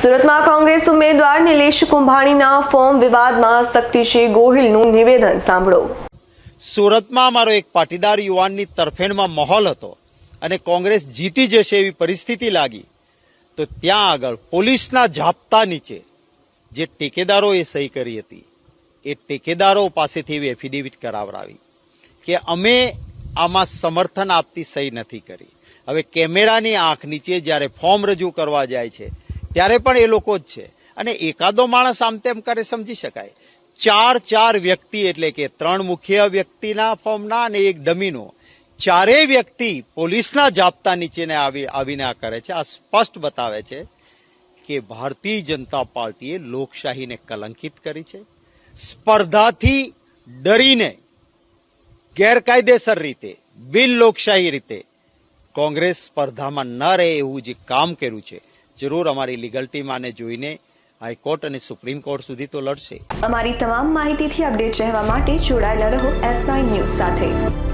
સુરતમાં કોંગ્રેસ ઉમેદવાર નિલેશ કુંભાણીના ફોર્મ વિવાદમાં શક્તિસિંહ ગોહિલનું નિવેદન, સાંભળો. સુરતમાં અમારો એક પાટીદાર યુવાનની તરફેણમાં માહોલ હતો અને કોંગ્રેસ જીતી જશે એવી પરિસ્થિતિ લાગી. તો ત્યાં આગળ પોલીસના જાપ્તા નીચે જે ટેકેદારોએ સહી કરી હતી, એ ટેકેદારો પાસેથી એવી એફિડેવિટ કરાવરાવી કે અમે આમાં સમર્થન આપતી સહી નથી કરી. હવે કેમેરાની આંખ નીચે જ્યારે ફોર્મ રજૂ કરવા જાય છે ત્યારે પણ એ લોકો જ છે. અને એકાદો માણસ આમ તેમ કરે સમજી શકાય. ચાર ચાર વ્યક્તિ એટલે કે ત્રણ મુખ્ય વ્યક્તિના ફોર્મના અને એક ડમીનો. ચારેય વ્યક્તિ પોલીસના જાપ્તા નીચેને આવી, આવીને આ કરે છે. આ સ્પષ્ટ બતાવે છે કે ભારતીય જનતા પાર્ટીએ લોકશાહીને કલંકિત કરી છે. સ્પર્ધાથી ડરીને ગેરકાયદેસર રીતે, બિન લોકશાહી રીતે કોંગ્રેસ સ્પર્ધામાં ન રહે એવું જે કામ કર્યું છે જરૂર અમારી લીગલ ટીમ આને જોઈને હાઈકોર્ટ અને સુપ્રીમ કોર્ટ સુધી તો લડશે. અમારી તમામ માહિતીથી અપડેટ રહેવા માટે જોડાયેલા રહો એસ નાઇન ન્યૂઝ સાથે.